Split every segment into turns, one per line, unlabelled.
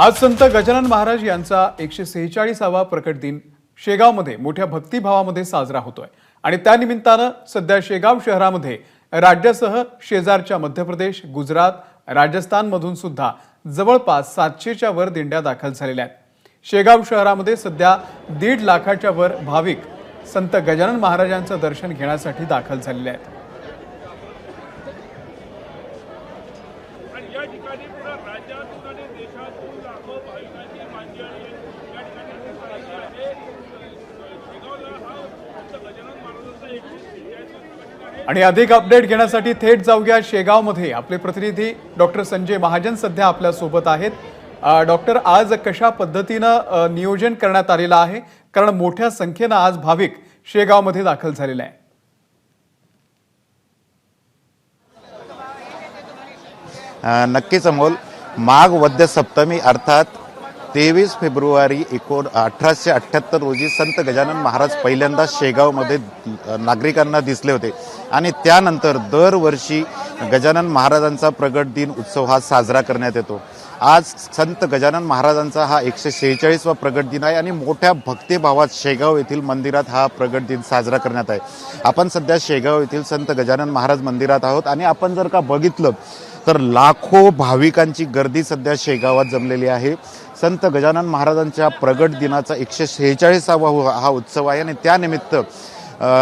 आज संत गजानन महाराज यांचा एकशे सेहेचाळीसावा प्रकट दिन शेगावमध्ये मोठ्या भक्तिभावामध्ये साजरा होतोय. आणि त्यानिमित्तानं सध्या शेगाव शहरामध्ये राज्यासह शेजारच्या मध्य प्रदेश गुजरात राजस्थानमधून सुद्धा जवळपास सातशेच्या वर दिंड्या दाखल झालेल्या आहेत. शेगाव शहरामध्ये सध्या दीड लाखाच्या वर भाविक संत गजानन महाराजांचं दर्शन घेण्यासाठी दाखल झालेले आहेत.
या ठिकाणी पुन्हा राज्यातून आणि देशातून लाखो भाविकांची मांदियाळी या ठिकाणी आहे. शेगावला हा फक्त गजानन महाराजांचा एकशे
आणि अधिक अपडेट घेण्यासाठी थेट जाऊया शेगावमध्ये. आपले प्रतिनिधी डॉक्टर संजय महाजन सध्या आपल्यासोबत आहेत. डॉक्टर आज कशा पद्धतीनं नियोजन करण्यात आलेलं आहे? कारण मोठ्या संख्येनं आज भाविक शेगावमध्ये दाखल झालेले आहे
नक्कीच अमोल माघ वद्य सप्तमी अर्थात तेवीस फेब्रुवारी एकोण अठराशे अठ्ठ्याहत्तर रोजी संत गजानन महाराज पहिल्यांदा शेगावमध्ये नागरिकांना दिसले होते. आणि त्यानंतर दरवर्षी गजानन महाराजांचा प्रगट दिन उत्सव हा साजरा करण्यात येतो. आज संत गजानन महाराजांचा हा एकशे शेहेचाळीसवा प्रगट दिन आहे आणि मोठ्या भक्तिभावात शेगाव येथील मंदिरात हा प्रगट दिन साजरा करण्यात आहे. आपण सध्या शेगाव येथील संत गजानन महाराज मंदिरात आहोत आणि आपण जर का बघितलं तर लाखो भाविकांची गर्दी सध्या शेगावात जमलेली आहे. संत गजानन महाराजांच्या प्रगट दिनाचा एकशे शेहेचाळीसावा हो- हा उत्सव आहे आणि त्यानिमित्त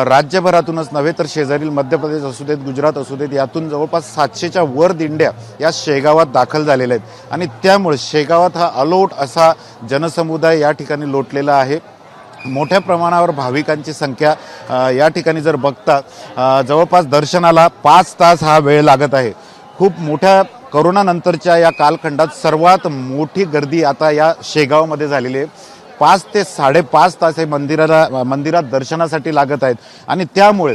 राज्यभरातूनच नव्हे तर शेजारील मध्य प्रदेश असू देत गुजरात असू देत यातून जवळपास सातशेच्या वर दिंड्या या शेगावात दाखल झालेल्या आहेत. आणि त्यामुळे शेगावात हा अलोट असा जनसमुदाय या ठिकाणी लोटलेला आहे. मोठ्या प्रमाणावर भाविकांची संख्या या ठिकाणी जर बघता जवळपास दर्शनाला पाच तास हा वेळ लागत आहे. खूप मोठ्या करोनानंतरच्या या कालखंडात सर्वात मोठी गर्दी आता या शेगावमध्ये झालेली आहे. पाच ते साडेपाच तास हे मंदिराला मंदिरात दर्शनासाठी लागत आहेत. आणि त्यामुळे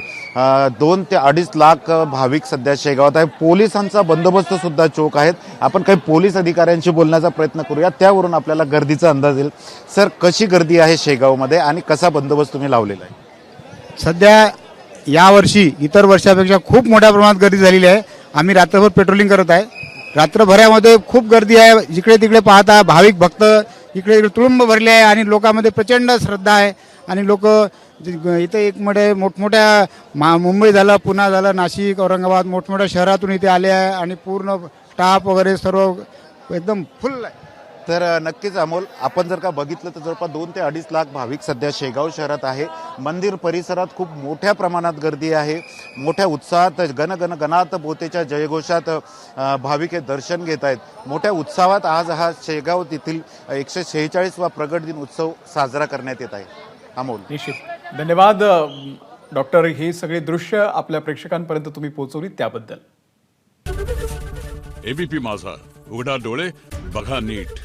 दोन ते अडीच लाख भाविक सध्या शेगावात आहे पोलिसांचा बंदोबस्त सुद्धा चोख आहेत. आपण काही पोलीस अधिकाऱ्यांशी बोलण्याचा प्रयत्न करूया. त्यावरून आपल्याला गर्दीचा अंदाज येईल. सर कशी गर्दी आहे शेगावमध्ये आणि कसा बंदोबस्त तुम्ही लावलेला आहे?
सध्या यावर्षी इतर वर्षापेक्षा खूप मोठ्या प्रमाणात गर्दी झालेली आहे. आम्ही रात्रभर पेट्रोलिंग करत आहे. रात्रभरामध्ये खूप गर्दी आहे. जिकडे तिकडे पाहता भाविक भक्त इकडे इकडे तुळुंब भरले आहे आणि लोकांमध्ये प्रचंड श्रद्धा आहे. आणि लोक इथं एक मोठे मोठमोठ्या मा मुंबई झालं पुणे झालं नाशिक औरंगाबाद मोठमोठ्या शहरातून इथे आले आहे. आणि पूर्ण स्टाफ वगैरे सर्व एकदम फुल आहे.
तर नक्कीच अमोल आपण जर का बघितलं तर जवळपास दोन ते अडीच लाख भाविक सध्या शेगाव शहरात आहे. मंदिर परिसरात खूप मोठ्या प्रमाणात गर्दी आहे. मोठ्या उत्साहात गण गण गणात बोतेच्या जयघोषात भाविक हे दर्शन घेत आहेत. मोठ्या उत्साहात आज हा शेगाव येथील एकशे शेहेचाळीसवा प्रगट दिन उत्सव साजरा करण्यात येत आहे. अमोल.
निश्चित. धन्यवाद डॉक्टर. ही सगळी दृश्य आपल्या प्रेक्षकांपर्यंत तुम्ही पोहोचवली त्याबद्दल.
एबीपी माझा. उघडा डोळे बघा नीट.